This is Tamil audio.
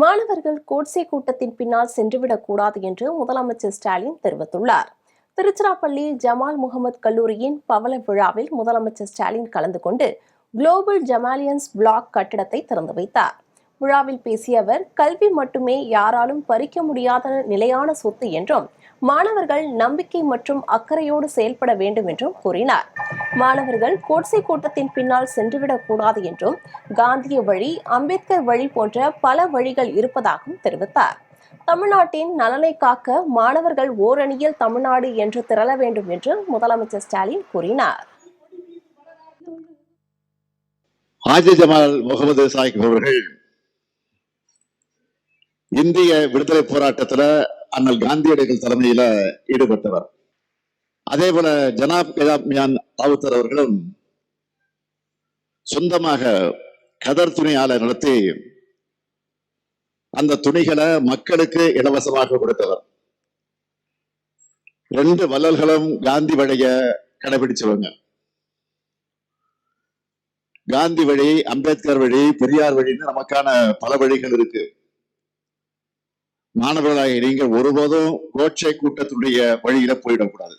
மாணவர்கள் கோட்சே கூட்டத்தின் பின்னால் சென்றுவிடக் கூடாது என்று முதலமைச்சர் ஸ்டாலின் தெரிவித்துள்ளார். திருச்சிராப்பள்ளி ஜமால் முகமது கல்லூரியின் பவள விழாவில் முதலமைச்சர் ஸ்டாலின் கலந்து கொண்டு குளோபல் ஜமாலியன்ஸ் பிளாக் கட்டிடத்தை திறந்து வைத்தார். விழாவில் பேசிய அவர் கல்வி மட்டுமே யாராலும் பறிக்க முடியாத நிலையான சொத்து என்றும் மாணவர்கள் நம்பிக்கை மற்றும் அக்கறையோடு செயல்பட வேண்டும் என்றும் கூறினார். மாணவர்கள் கோட்சை கூட்டத்தின் பின்னால் சென்றுவிடக் கூடாது என்றும் காந்திய வழி அம்பேத்கர் வழி போன்ற பல வழிகள் இருப்பதாகவும் தெரிவித்தார். தமிழ்நாட்டின் நலனை காக்க மாணவர்கள் ஓரணியில் தமிழ்நாடு என்று திரள வேண்டும் என்று முதலமைச்சர் ஸ்டாலின் கூறினார். ஹாஜி ஜமால் முகமது சாஹிப் அவர்கள் இந்திய விடுதலை போராட்டத்துல அண்ணல் காந்தியடிகள் தலைமையில ஈடுபட்டவர். அதே போல ஜனாப் கயாப் மியான் ராவுத்தர் அவர்களும் சொந்தமாக கதர் துணி ஆலை நடத்தி அந்த துணிகளை மக்களுக்கு இலவசமாக கொடுத்தவர். ரெண்டு வள்ளல்களும் காந்தி வழிய கடைபிடிச்சவங்க. காந்தி வழி அம்பேத்கர் வழி பெரியார் வழின்னு நமக்கான பல வழிகள் இருக்கு. மாணவர்களாக நீங்கள் ஒருபோதும் கோட்சை கூட்டத்துடைய வழியில போயிடக்கூடாது.